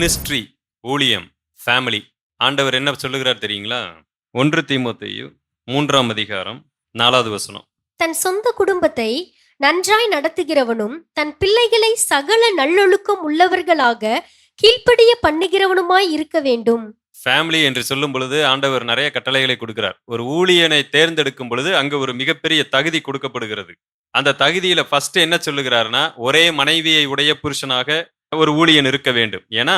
Ministry ஊழியம் family ஆண்டவர் என்ன சொல்லுகிறார் தெரியுங்களா? ஒன்று தீமோத்தேயு மூன்றாம் அதிகாரம் நாலாவது வசனம். தன் சொந்த குடும்பத்தை நன்றாய் நடத்துகிறவனும் தன் பிள்ளைகளை சகல நல்லொழுக்கம் உள்ளவர்களாக கீழ்ப்படிய பண்ணுகிறவனுமாய் இருக்க வேண்டும். ஃபேமிலி என்று சொல்லும் பொழுது ஆண்டவர் நிறைய கட்டளைகளை கொடுக்கிறார். ஒரு ஊழியனை தேர்ந்தெடுக்கும் பொழுது அங்க ஒரு மிகப்பெரிய தகுதி கொடுக்கப்படுகிறது. அந்த தகுதியில ஃபர்ஸ்ட் என்ன சொல்லுகிறாருன்னா ஒரே மனைவியை உடைய புருஷனாக ஒரு ஊழியன் இருக்க வேண்டும். ஏன்னா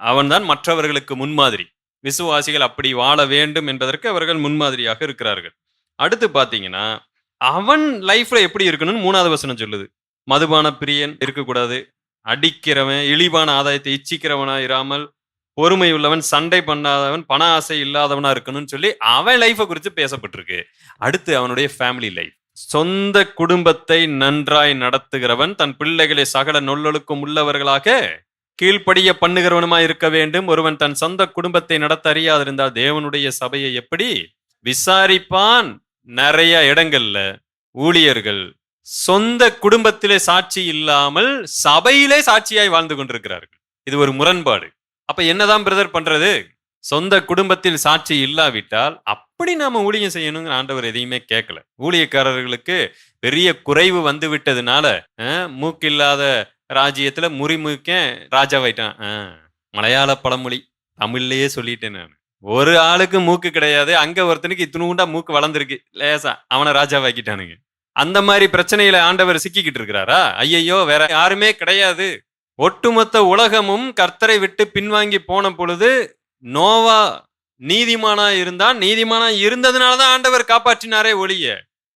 அவன்தான் மற்றவர்களுக்கு முன்மாதிரி. விசுவாசிகள் அப்படி வாழ வேண்டும் என்பதற்கு அவர்கள் முன்மாதிரியாக இருக்கிறார்கள். அடுத்து பார்த்தீங்கன்னா அவன் லைஃப்ல எப்படி இருக்கணும்னு மூணாவது வசனம் சொல்லுது. மதுபான பிரியன் இருக்கக்கூடாது. அடிக்கிறவன் இழிவான ஆதாயத்தை இச்சிக்கிறவனா இராமல் பொறுமை உள்ளவன் சண்டை பண்ணாதவன் பண ஆசை இல்லாதவனா இருக்கணும்னு சொல்லி அவன் லைஃபை குறித்து பேசப்பட்டிருக்கு. அடுத்து அவனுடைய ஃபேமிலி லைஃப் சொந்த குடும்பத்தை நன்றாய் நடத்துகிறவன் தன் பிள்ளைகளை சகல நொல்லொழுக்கம் உள்ளவர்களாக கீழ்ப்படிய பண்ணுகிறவனுமா இருக்க வேண்டும். ஒருவன் தன் சொந்த குடும்பத்தை நடத்த அறியாதிருந்தால் தேவனுடைய சபையை எப்படி? விசாரிப்பான் நிறைய இடங்கள்ல. ஊழியர்கள் சொந்த குடும்பத்திலே சாட்சி இல்லாமல் சபையிலே சாட்சியாய் வாழ்ந்து கொண்டிருக்கிறார்கள். இது ஒரு முரண்பாடு. அப்ப என்னதான் பிரதர் பண்றது? சொந்த குடும்பத்தில் சாட்சி இல்லாவிட்டால் அப்படி நாம ஊழியம் செய்யணுங்கிற ஆண்டவர் எதையுமே கேட்கல ஊழியக்காரர்களுக்கு பெரிய குறைவு வந்து விட்டதுனால மூக்கில்லாத ராஜ்யத்துல முறிமுக்கேன் ராஜாவாயிட்டான். அஹ், மலையாள பழமொழி தமிழ்லயே சொல்லிட்டேன் நான். ஒரு ஆளுக்கு மூக்கு கிடையாது அங்க ஒருத்தனுக்கு இத்தினூண்டா மூக்கு வளர்ந்துருக்கு லேசா அவனை ராஜாவாக்கிட்டானுங்க. அந்த மாதிரி பிரச்சனையில ஆண்டவர் சிக்கிக்கிட்டு இருக்கிறாரா? ஐயையோ வேற யாருமே கிடையாது. ஒட்டுமொத்த உலகமும் கர்த்தரை விட்டு பின்வாங்கி போன பொழுது நோவா நீதிமானா இருந்தான் நீதிமானா இருந்ததுனாலதான் ஆண்டவர் காப்பாற்றினாரே ஒழிய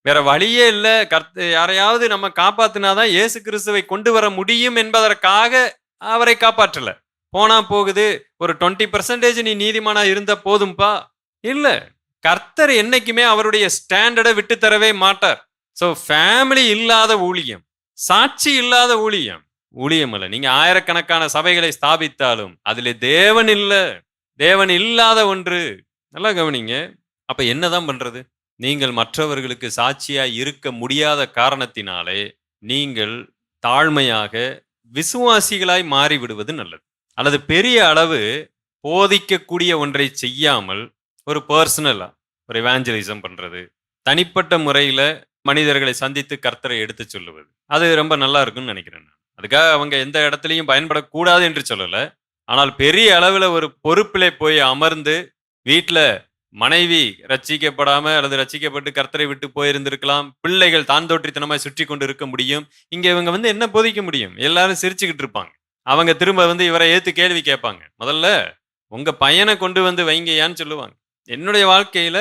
வேற வழியே இல்லை. கர்த்த யாரையாவது நம்ம காப்பாத்தினாதான் இயேசு கிறிஸ்துவை கொண்டு வர முடியும் என்பதற்காக அவரை காப்பாற்றல. போனா போகுது ஒரு டுவெண்ட்டி பர்சன்டேஜ் நீ நீதிமானா இருந்த போதும்பா? இல்ல. கர்த்தர் என்னைக்குமே அவருடைய ஸ்டாண்டர்டை விட்டு தரவே மாட்டார். ஸோ ஃபேமிலி இல்லாத ஊழியம் சாட்சி இல்லாத ஊழியம் ஊழியம் இல்லை. நீங்க ஆயிரக்கணக்கான சபைகளை ஸ்தாபித்தாலும் அதுல தேவன் இல்லை. தேவன் இல்லாத ஒன்று. நல்லா கவனிங்க. அப்ப என்னதான் பண்றது? நீங்கள் மற்றவர்களுக்கு சாட்சியாக இருக்க முடியாத காரணத்தினாலே நீங்கள் தாழ்மையாக விசுவாசிகளாய் மாறிவிடுவது நல்லது. அல்லது பெரிய அளவு போதிக்கக்கூடிய ஒன்றை செய்யாமல் ஒரு பர்சனலா ஒரு எவாஞ்சலிசம் பண்றது. தனிப்பட்ட முறையில மனிதர்களை சந்தித்து கர்த்தரை எடுத்து சொல்லுவது. அது ரொம்ப நல்லா இருக்கும்னு நினைக்கிறேன் நான். அதுக்காக அவங்க எந்த இடத்துலையும் பயன்படக்கூடாது என்று சொல்லலை. ஆனால் பெரிய அளவில் ஒரு பொறுப்பிலே போய் அமர்ந்து வீட்டில் மனைவி ரட்சிக்கப்படாம அல்லது ரட்சிக்கப்பட்டு கர்த்தரை விட்டு போயிருந்திருக்கலாம் பிள்ளைகள் தான் தோற்றித்தனமாய் சுற்றி கொண்டு இருக்க முடியும். இங்க இவங்க வந்து என்ன போதிக்க முடியும்? எல்லாரும் சிரிச்சுக்கிட்டு இருப்பாங்க. அவங்க திரும்ப வந்து இவரை ஏத்து கேள்வி கேட்பாங்க. முதல்ல உங்க பையனை கொண்டு வந்து வைங்கயான்னு சொல்லுவாங்க. என்னுடைய வாழ்க்கையில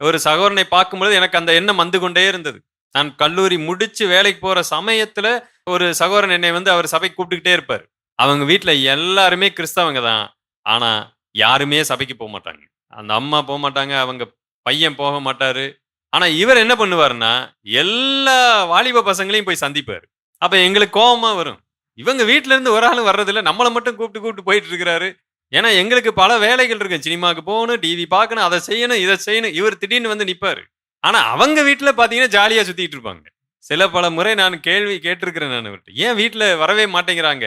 ஒரு சகோதரனை பார்க்கும்பொழுது எனக்கு அந்த எண்ணம் வந்து கொண்டே இருந்தது. நான் கல்லூரி முடிச்சு வேலைக்கு போற சமயத்துல ஒரு சகோதரன் என்னை வந்து அவர் சபைக்கு கூப்பிட்டுக்கிட்டே இருப்பார். அவங்க வீட்ல எல்லாருமே கிறிஸ்தவங்க தான். ஆனா யாருமே சபைக்கு போக மாட்டாங்க. அந்த அம்மா போக மாட்டாங்க அவங்க பையன் போக மாட்டாரு. ஆனா இவர் என்ன பண்ணுவாருன்னா எல்லா வாலிப பசங்களையும் போய் சந்திப்பாரு. அப்ப எங்களுக்கு கோபமா வரும். இவங்க வீட்ல இருந்து ஒரு ஆளும் வர்றதில்ல நம்மளை மட்டும் கூப்பிட்டு கூப்பிட்டு போயிட்டு இருக்கிறாரு. ஏன்னா எங்களுக்கு பல வேலைகள் இருக்கு. சினிமாக்கு போகணும் டிவி பார்க்கணும் அதை செய்யணும் இதை செய்யணும். இவர் திடீர்னு வந்து நிப்பாரு. ஆனா அவங்க வீட்டில் பார்த்தீங்கன்னா ஜாலியா சுத்திட்டு இருப்பாங்க. சில பல முறை நான் கேள்வி கேட்டிருக்கிறேன் நான் ஏன் வீட்டில் வரவே மாட்டேங்கிறாங்க?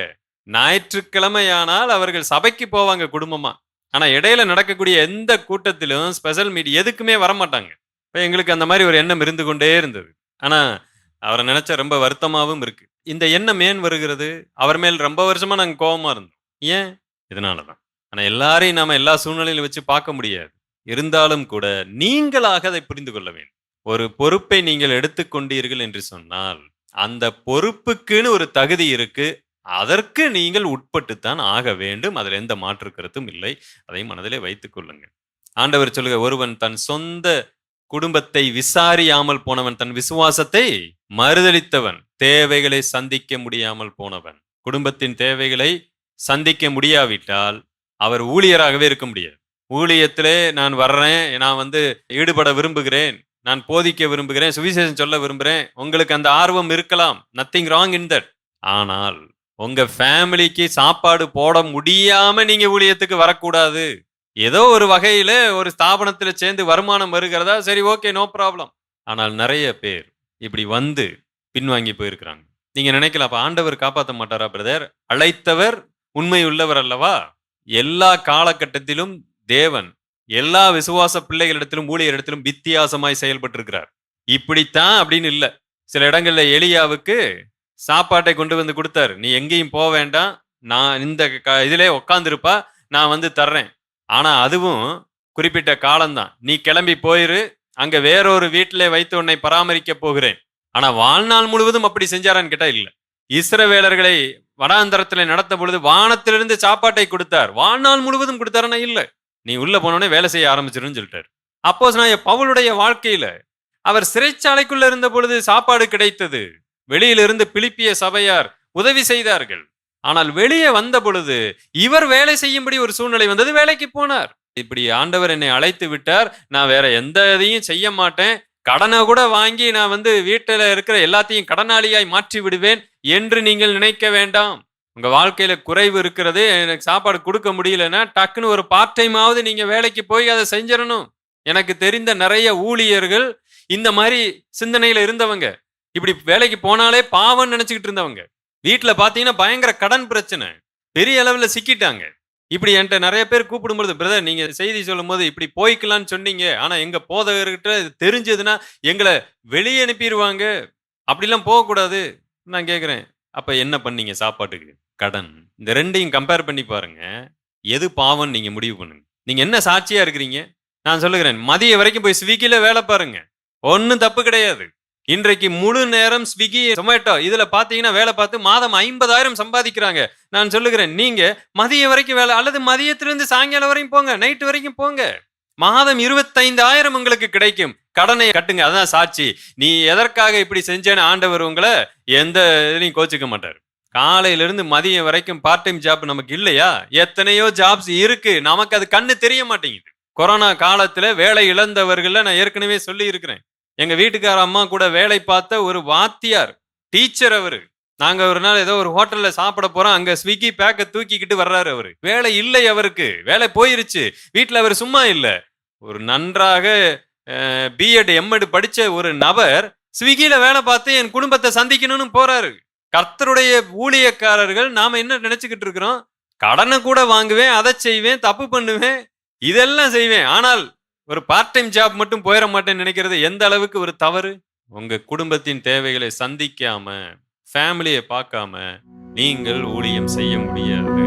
ஞாயிற்றுக்கிழமையானால் அவர்கள் சபைக்கு போவாங்க குடும்பமா. ஆனா இடையில நடக்கக்கூடிய எந்த கூட்டத்திலும் ஸ்பெஷல் மீட் எதுக்குமே வரமாட்டாங்க. இப்போ எங்களுக்கு அந்த மாதிரி ஒரு எண்ணம் இருந்து கொண்டே இருந்தது. ஆனா அவரை நினைச்சா ரொம்ப வருத்தமாகவும் இருக்கு. இந்த எண்ணம் ஏன் வருகிறது? அவர் மேல் ரொம்ப வருஷமா நாங்கள் கோபமா இருந்தோம். ஏன்? இதனாலதான். ஆனா எல்லாரையும் நாம எல்லா சூழ்நிலையிலும் வச்சு பார்க்க முடியாது. இருந்தாலும் கூட நீங்களாக அதை புரிந்து கொள்ள வேண்டும். ஒரு பொறுப்பை நீங்கள் எடுத்துக்கொண்டீர்கள் என்று சொன்னால் அந்த பொறுப்புக்குன்னு ஒரு தகுதி இருக்கு. அதற்கு நீங்கள் உட்பட்டுத்தான் ஆக வேண்டும். அதில் எந்த மாற்று கருத்தும் இல்லை. அதை மனதிலே வைத்துக் கொள்ளுங்கள். ஆண்டவர் சொல்லுக ஒருவன் தன் சொந்த குடும்பத்தை விசாரியாமல் போனவன் தன் விசுவாசத்தை மறுதளித்தவன் தேவைகளை சந்திக்க முடியாமல் போனவன். குடும்பத்தின் தேவைகளை சந்திக்க முடியாவிட்டால் அவர் ஊழியராகவே இருக்க முடியாது. ஊழியத்திலே நான் வர்றேன் நான் வந்து ஈடுபட விரும்புகிறேன் நான் போதிக்க விரும்புகிறேன் சுவிசேஷம் சொல்ல விரும்புகிறேன் உங்களுக்கு அந்த ஆர்வம் இருக்கலாம். நத்திங் ராங் இன் தட் ஆனால் உங்க ஃபேமிலிக்கு சாப்பாடு போட முடியாம நீங்க ஊழியத்துக்கு வரக்கூடாது. ஏதோ ஒரு வகையில ஒரு ஸ்தாபனத்துல சேர்ந்து வருமானம் வருகிறதா? சரி ஓகே நோ ப்ராப்ளம். ஆனால் நிறைய பேர் இப்படி வந்து பின்வாங்கி போயிருக்கிறாங்க. நீங்க நினைக்கலாம் அப்ப ஆண்டவர் காப்பாற்ற மாட்டாரா பிரதர்? அழைத்தவர் உண்மை உள்ளவர் அல்லவா? எல்லா காலகட்டத்திலும் தேவன் எல்லா விசுவாச பிள்ளைகளிடத்திலும் ஊழியரிடத்திலும் வித்தியாசமாய் செயல்பட்டு இருக்கிறார் இப்படித்தான் அப்படின்னு இல்லை. சில இடங்கள்ல எளியாவுக்கு சாப்பாட்டை கொண்டு வந்து கொடுத்தாரு. நீ எங்கேயும் போக வேண்டாம். நான் இந்த க- இதிலே உக்காந்துருப்பா. நான் வந்து தர்றேன். ஆனால் அதுவும் குறிப்பிட்ட காலம்தான். நீ கிளம்பி போயிரு. அங்கே வேறொரு வீட்டிலே வைத்து உன்னை பராமரிக்க போகிறேன். ஆனால் வாழ்நாள் முழுவதும் அப்படி செஞ்சாரான்னு கேட்டால் இல்லை. இஸ்ரவேலர்களை வனாந்தரத்துல நடத்த பொழுது வானத்திலிருந்து சாப்பாட்டை கொடுத்தார். வாழ்நாள் முழுவதும் கொடுத்தாருன்னா இல்லை. நீ உள்ள போனோடனே வேலை செய்ய ஆரம்பிச்சிருன்னு சொல்லிட்டார். அப்போ நான் பவுலுடைய வாழ்க்கையில அவர் சிறைச்சாலைக்குள்ள இருந்த பொழுது சாப்பாடு கிடைத்தது. வெளியிலிருந்து பிலிப்பிய சபையார் உதவி செய்தார்கள். ஆனால் வெளியே வந்த பொழுது இவர் வேலை செய்யும்படி ஒரு சூழ்நிலை வந்தது வேலைக்கு போனார். இப்படி ஆண்டவர் என்னை அழைத்து விட்டார். நான் வேற எந்த இதையும் செய்ய மாட்டேன். கடனை கூட வாங்கி நான் வந்து வீட்டில் இருக்கிற எல்லாத்தையும் கடனாளியாய் மாற்றி விடுவேன் என்று நீங்கள் நினைக்க வேண்டாம். உங்க வாழ்க்கையில குறைவு இருக்கிறது. எனக்கு சாப்பாடு கொடுக்க முடியலன்னா டக்குன்னு ஒரு பார்ட் டைமாவது நீங்க வேலைக்கு போய் அதை செஞ்சிடணும். எனக்கு தெரிந்த நிறைய ஊழியர்கள் இந்த மாதிரி சிந்தனையில இருந்தவங்க இப்படி வேலைக்கு போனாலே பாவம்னு நினைச்சுக்கிட்டு இருந்தவங்க. வீட்டில் பார்த்தீங்கன்னா பயங்கர கடன் பிரச்சனை. பெரிய அளவில் சிக்கிட்டாங்க. இப்படி என்கிட்ட நிறைய பேர் கூப்பிடும்போது பிரதர் நீங்க செய்தி சொல்லும் போது இப்படி போய்க்கலாம்னு சொன்னீங்க. ஆனா எங்க போதகர்கிட்ட இது தெரிஞ்சதுன்னா எங்களை வெளியே அனுப்பிடுவாங்க அப்படிலாம் போகக்கூடாது. நான் கேட்குறேன் அப்ப என்ன பண்ணீங்க சாப்பாட்டுக்கு? கடன். இந்த ரெண்டையும் கம்பேர் பண்ணி பாருங்க. எது பாவம்னு நீங்க முடிவு பண்ணுங்க. நீங்க என்ன சாட்சியா இருக்கிறீங்க? நான் சொல்லுகிறேன் மதிய வரைக்கும் போய் ஸ்விக்கில வேலை பாருங்க. ஒன்றும் தப்பு கிடையாது. இன்றைக்கு முழு நேரம் ஸ்விக்கி ஜொமேட்டோ இதுல பாத்தீங்கன்னா வேலை பார்த்து மாதம் ஐம்பதாயிரம் சம்பாதிக்கிறாங்க. நான் சொல்லுகிறேன் நீங்க மதிய வரைக்கும் வேலை அல்லது மதியத்திலிருந்து சாயங்காலம் வரைக்கும் போங்க நைட்டு வரைக்கும் போங்க. மாதம் இருபத்தைந்தாயிரம் உங்களுக்கு கிடைக்கும். கடனை கட்டுங்க அதான் சாட்சி. நீ எதற்காக இப்படி செஞ்சேன்னு ஆண்டவர் உங்களை எந்த இதுலையும் கோச்சிக்க மாட்டார். காலையிலிருந்து மதியம் வரைக்கும் பார்ட் டைம் ஜாப் நமக்கு இல்லையா? எத்தனையோ ஜாப்ஸ் இருக்கு. நமக்கு அது கண்ணு தெரிய மாட்டேங்குது. கொரோனா காலத்துல வேலை இழந்தவர்கள நான் ஏற்கனவே சொல்லி இருக்கிறேன் எங்கள் வீட்டுக்கார அம்மா கூட வேலை பார்த்த ஒரு வாத்தியார் டீச்சர் அவர். நாங்கள் ஒரு நாள் ஏதோ ஒரு ஹோட்டலில் சாப்பிட போகிறோம் அங்கே ஸ்விக்கி பேக்கை தூக்கிக்கிட்டு வர்றாரு அவர். வேலை இல்லை அவருக்கு. வேலை போயிருச்சு. வீட்டில் அவர் சும்மா இல்லை. ஒரு நன்றாக பிஎட் எம்எட் படித்த ஒரு நபர் ஸ்விக்கியில் வேலை பார்த்து என் குடும்பத்தை சந்திக்கணும்னு போகிறாரு கர்த்தருடைய ஊழியக்காரர்கள் நாம் என்ன நினச்சிக்கிட்டு இருக்கிறோம்? கடனை கூட வாங்குவேன் அதை செய்வேன் தப்பு பண்ணுவேன் இதெல்லாம் செய்வேன். ஆனால் ஒரு பார்ட் டைம் ஜாப் மட்டும் போயிட மாட்டேன்னு நினைக்கிறது எந்த அளவுக்கு ஒரு தவறு? உங்க குடும்பத்தின் தேவைகளை சந்திக்காம ஃபேமிலியை பார்க்காம நீங்கள் ஊழியம் செய்ய முடியாது.